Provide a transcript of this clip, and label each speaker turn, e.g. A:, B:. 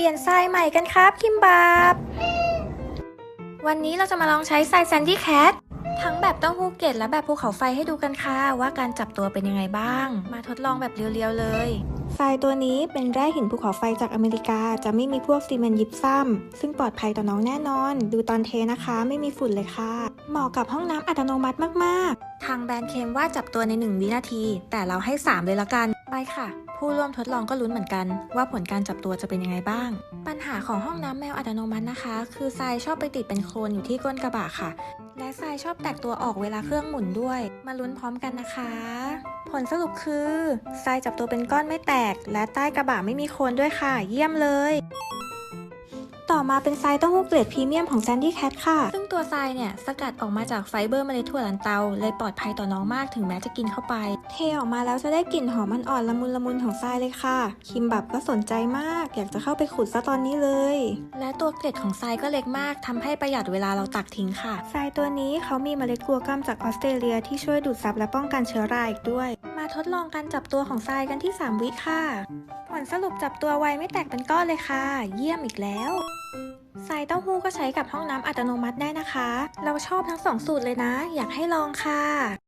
A: ปลี่ยนทรายใหม่กันครับคิมบับ วันนี้เราจะมาลองใช้ทรายแซนดี้แคททั้งแบบเต้าหู้เกล็ดและแบบภูเขาไฟให้ดูกันค่ะ ว่าการจับตัวเป็นยังไงบ้าง มาทดลองแบบเรียวๆเลยทรายตัวนี้เป็นแร่หินภูเขาไฟจากอเมริกา จะไม่มีพวกซีเมนต์ยิปซัมซึ่งปลอดภัยต่อน้องแน่นอน ดูตอนเทนะคะ ไม่มีฝุ่นเลยค่ะ เหมาะกับห้องน้ำอัตโนมัติมากๆ ทางแบรนด์เคลมว่าจับตัวใน 1 วินาที แต่เราให้ 3 เลยละกันไป ค่ะ ผู้ร่วมทดลองก็ลุ้นเหมือนกัน ว่าผลการจับตัวจะเป็นยังไงบ้าง ปัญหาของห้องน้ำแมวอัตโนมัตินะคะ คือทรายชอบไปติดเป็นโคลนอยู่ที่ก้นกระบะค่ะ และทรายชอบแตกตัวออกเวลาเครื่องหมุนด้วย มาลุ้นพร้อมกันนะคะ ผลสรุปคือทรายจับตัวเป็นก้อนไม่แตก และใต้กระบะไม่มีโคลนด้วยค่ะ เยี่ยมเลย ต่อมาเป็นทรายเต้าหู้เกรดพรีเมียมของ Sandy Cat ค่ะ ซึ่งตัวทรายเนี่ย สกัดออกมาจากไฟเบอร์เมล็ดถั่วลันเตา เลยปลอดภัยต่อน้องมากถึงแม้จะกินเข้าไป เทออกมาแล้วจะได้กลิ่นหอมอ่อนๆละมุนละมุนของทรายเลยค่ะ คิมบับก็สนใจมาก อยากจะเข้าไปขุดซะตอนนี้เลย และตัวเกล็ดของทรายก็เล็กมากทำให้ประหยัดเวลาเราตักทิ้งค่ะทรายตัวนี้เขามีเมล็ดกัวกล้ามจากออสเตรเลียที่ช่วยดูดซับและป้องกันเชื้อราอีกด้วย มาทดลองการจับตัวของทรายกันที่ 3 วิค่ะผลสรุปจับตัวไวไม่แตกเป็นก้อนเลยค่ะ เยี่ยมอีกแล้ว ทรายเต้าหู้ก็ใช้กับห้องน้ำอัตโนมัติได้นะคะ เราชอบทั้งสองสูตรเลยนะ อยากให้ลองค่ะ